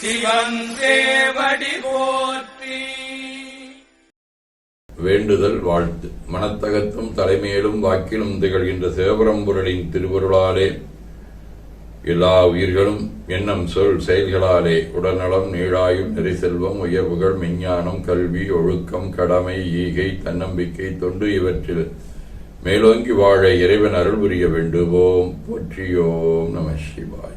சிவன் போற்றி. வேண்டுதல் வாழ்த்து. மனத்தகத்தும் தலைமையிலும் வாக்கிலும் திகழ்கின்ற சிவபரம்பொருளின் திருவருளாலே எல்லா உயிர்களும் எண்ணம் சொல் செயல்களாலே உடல்நலம் நீழாயும் நெறிசெல்வம் உயர்வுகள் மெஞ்ஞானம் கல்வி ஒழுக்கம் கடமை ஈகை தன்னம்பிக்கை தொண்டு இவற்றில் மேலோங்கி வாழ இறைவன் அருள் புரிய வேண்டுவோம். போற்றியோம் நம சிவாய்.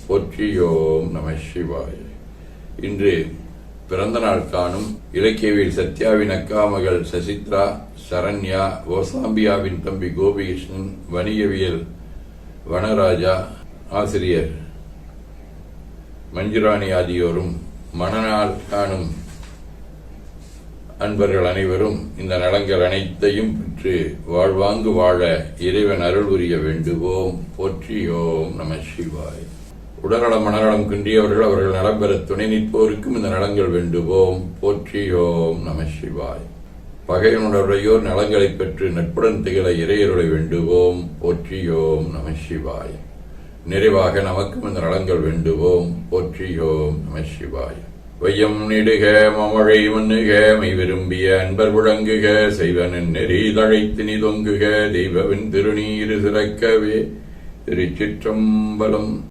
போற்றியோம் நம சிவாய. இன்று பிறந்த நாள் காணும் இலக்கியவில் சத்யாவின் அக்கா மகள் சசித்ரா சரண்யா ஓசாம்பியாவின் தம்பி கோபிகிருஷ்ணன் வணிகவியல் வனராஜா ஆசிரியர் மஞ்சுராணி ஆகியோரும் மனநாள் காணும் அன்பர்கள் அனைவரும் இந்த நலங்கள் அனைத்தையும் பெற்று வாழ்வாங்கு வாழ இறைவன் அருள் புரிய வேண்டுவோம். போற்றியோம் நம சிவாய். உடல்நலம் மனநலம் குன்றியவர்கள் அவர்கள் நலம் பெற துணை நிற்போருக்கும் இந்த நலங்கள் வேண்டுவோம். போற்றியோம் நம சிவாய். பகைவனுடையோர் நலங்களை பெற்று நட்புடன் திகழ இறையருளை வேண்டுவோம். போற்றியோம் நம சிவாய். நிறைவாக நமக்கும் இந்த நலங்கள் வேண்டுவோம். போற்றியோம் நம சிவாய். வையம் நெடுக மமழை மண்ணுக மை விரும்பிய அன்பர் விளங்குக செய்வனின் நெறி தழைத்து தொங்குக தெய்வவின் திருநீரு சிறக்கவே. திருச்சிற்றம்பலம்